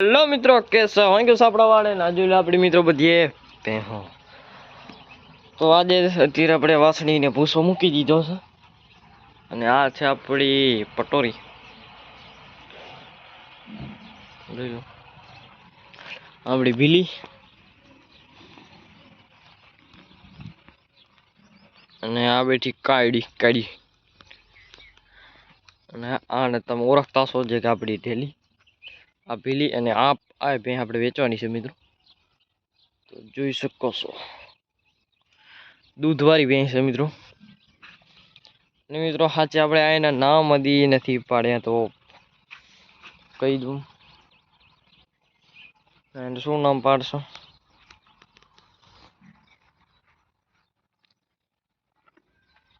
Hello મિત્રો કેસો હોય કે સાપડાવાળે વાળે ના જોઈ આપણી મિત્રો બધીએ. પેહો તો આજે અત્યારે આપણે વાસણીને ભૂસો મૂકી દીધો છે. અને આ છે આપણી પટોરી. આપણી ભીલી. અને આ બેઠી કાયડી કાઢી અને આને તમે ઓળખતા છો જે કે આપણી ઢેલી આ ભીલી અને આ આ ભેં આપણે વેચવાની છે મિત્રો. તો જોઈ શકો છો. દૂધવાળી ભેંસ છે મિત્રો. અને મિત્રો સાચે આપણે આ એના નામ હદી નથી પાડ્યા તો કહી દઉં. એન્ડ શું નામ પાડશો?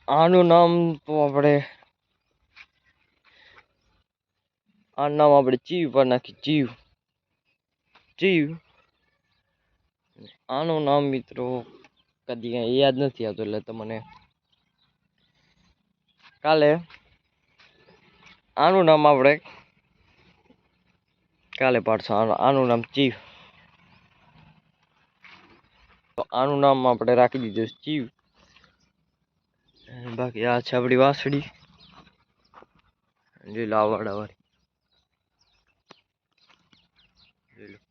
આનું નામ તો આપણે આ નામ આપણે ચીવ પર નાખી ચીવ. ચીવ. આનું નામ મિત્રો કદી યાદ નથી આવતું, એટલે તમને કાલે આનું નામ આપણે કાલે પાડશું. આનું નામ ચીવ. આનું નામ આપણે રાખી દીધું ચીવ. બાકી આ છે આપણી વાસળી. જોઈ લો આ વાળાવાળી los